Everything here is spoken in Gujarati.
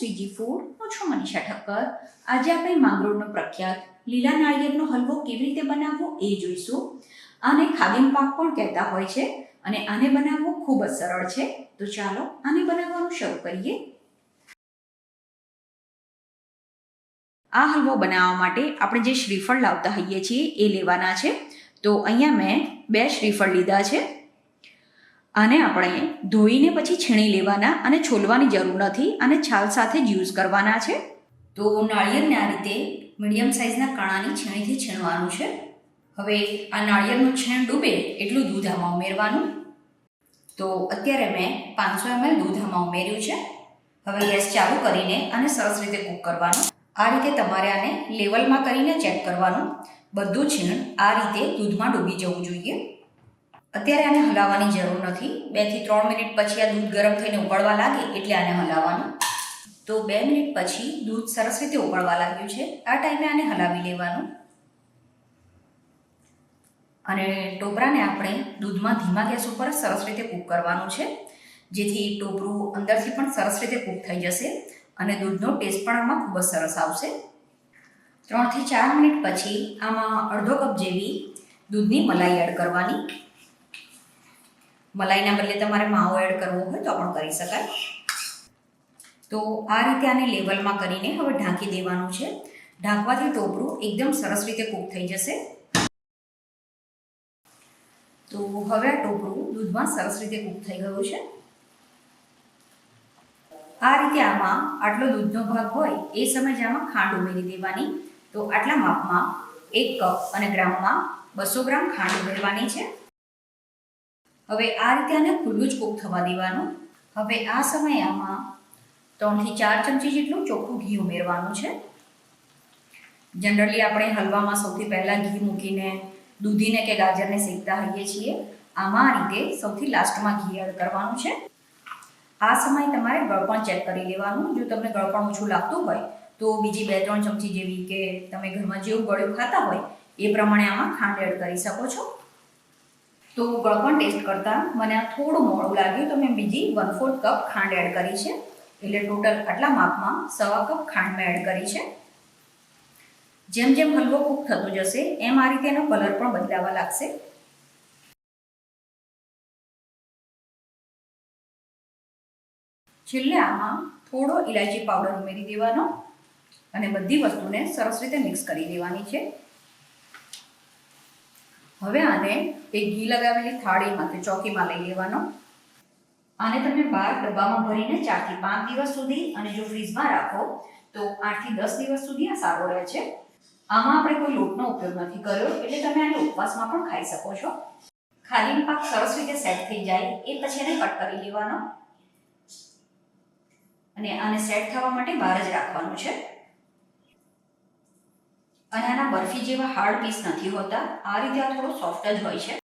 સીજી ફૂડ હું છું મનીષા ઠક્કર. આજે આપણે માંગરોળનો પ્રખ્યાત, લીલા નાળિયેરનો હલવો કેવી રીતે બનાવવો એ જોઈશું. આને ખાદીમ પાક પણ કહેતા હોય છે અને આને બનાવવો ખૂબ જ સરળ છે. તો ચાલો આને બનાવવાનું શરૂ કરીએ. આ હલવો બનાવવા માટે આપણે જે શ્રીફળ લાવતા હોઈએ છીએ એ લેવાના છે. તો અહીંયા મેં બે શ્રીફળ લીધા છે. આને આપણે ધોઈને પછી છીણી લેવાના અને છોલવાની જરૂર નથી અને છાલ સાથે જ યુઝ કરવાના છે. તો નાળિયેરને આ રીતે મીડિયમ સાઇઝના કણાની છીણીથી છીણવાનું છે. હવે આ નાળિયેરનું છીણ ડૂબે એટલું દૂધ આમાં ઉમેરવાનું. તો અત્યારે મેં પાંચસો એમએલ દૂધ આમાં ઉમેર્યું છે. હવે ગેસ ચાલુ કરીને આને સરસ રીતે કૂક કરવાનું. આ રીતે તમારે આને લેવલમાં કરીને ચેક કરવાનું. બધું છીણ આ રીતે દૂધમાં ડૂબી જવું જોઈએ. અત્યારે આને હલાવવાની જરૂર નથી. બેથી ત્રણ મિનિટ પછી આ દૂધ ગરમ થઈને ઉકળવા લાગે એટલે આને હલાવવાનું. તો બે મિનિટ પછી દૂધ સરસ રીતે ઉકળવા લાગ્યું છે. આ ટાઈમે આને હલાવી લેવાનું. અને ટોપરાને આપણે દૂધમાં ધીમા ગેસ ઉપર સરસ રીતે કૂક કરવાનું છે. જેથી ટોપરું અંદરથી પણ સરસ રીતે કૂક થઈ જશે અને દૂધનો ટેસ્ટ પણ આમાં ખૂબ જ સરસ આવશે. ત્રણથી ચાર મિનિટ પછી આમાં અડધો કપ જેવી દૂધની મલાઈ એડ કરવાની. મલાઈના બદલે તમારે માવો એડ કરવો હોય તો પણ કરી શકાય. તો આ રીતે આને લેવલમાં કરીને હવે ઢાંકી દેવાનું છે. ઢાંકવાથી ટોપરું એકદમ સરસ રીતે કૂક થઈ જશે. તો હવે આ ટોપરું દૂધમાં સરસ રીતે કૂક થઈ ગયું છે. આ રીતે આમાં આટલો દૂધનો ભાગ હોય એ સમયે જ આમાં ખાંડ ઉમેરી દેવાની. તો આટલા માપમાં એક કપ અને ગ્રામમાં બસો ગ્રામ ખાંડ ઉમેરવાની છે. હવે આ રીતે આને ખુલ્લું જ કૂક થવા દેવાનું. હવે આ સમયે આમાં ત્રણથી ચાર ચમચી જેટલું ચોખ્ખું ઘી ઉમેરવાનું છે. જનરલી આપણે હલવામાં સૌથી પહેલાં ઘી મૂકીને, દૂધીને કે ગાજરને શેકતા હોઈએ છીએ. આમાં આ રીતે સૌથી લાસ્ટમાં ઘી એડ કરવાનું છે. આ સમયે તમારે ગળપણ ચેક કરી લેવાનું. જો તમને ગળપણ ઓછું લાગતું હોય, તો બીજી બે ત્રણ ચમચી જેવી કે તમે ઘરમાં જેવું ગળ્યું ખાતા હોય, એ પ્રમાણે આમાં ખાંડ એડ કરી શકો છો. તો ગળપણ ટેસ્ટ કરતાં. મને આ થોડું મોડું લાગ્યું. તો મેં બીજી વન ફોર્થ કપ ખાંડ એડ કરી છે. એટલે ટોટલ આટલા માપમાં સવા કપ ખાંડ મેં એડ કરી છે. જેમ જેમ હલવો કૂક થતો જશે, એમ આ રીતે એનો કલર પણ બદલાવા લાગશે. છેલ્લે આમાં થોડો ઇલાયચી પાવડર ઉમેરી દેવાનો અને બધી વસ્તુને સરસ રીતે મિક્સ કરી દેવાની છે. હવે આને એક ઘી લગાવેલી થાળીમાં કે ચોકીમાં લઈ લેવાનો. આને તમે બાર ડબ્બામાં ભરીને ચારથી પાંચ દિવસ સુધી અને જો ફ્રીઝમાં રાખો, તો આઠથી દસ દિવસ સુધી આ સારો રહે છે. આમાં આપણે કોઈ લોટનો ઉપયોગ નથી કર્યો, એટલે તમે આને ઉપવાસમાં પણ ખાઈ શકો છો. ખાલી પાક સરસ રીતે સેટ થઈ જાય, એ પછી એને કટ કરી લેવાનો. અને આને સેટ થવા માટે બહાર જ રાખવાનું છે. અને આના બરફી જેવા હાર્ડ પીસ નથી હોતા. આ રીતે આ થોડો સોફ્ટ જ હોય છે.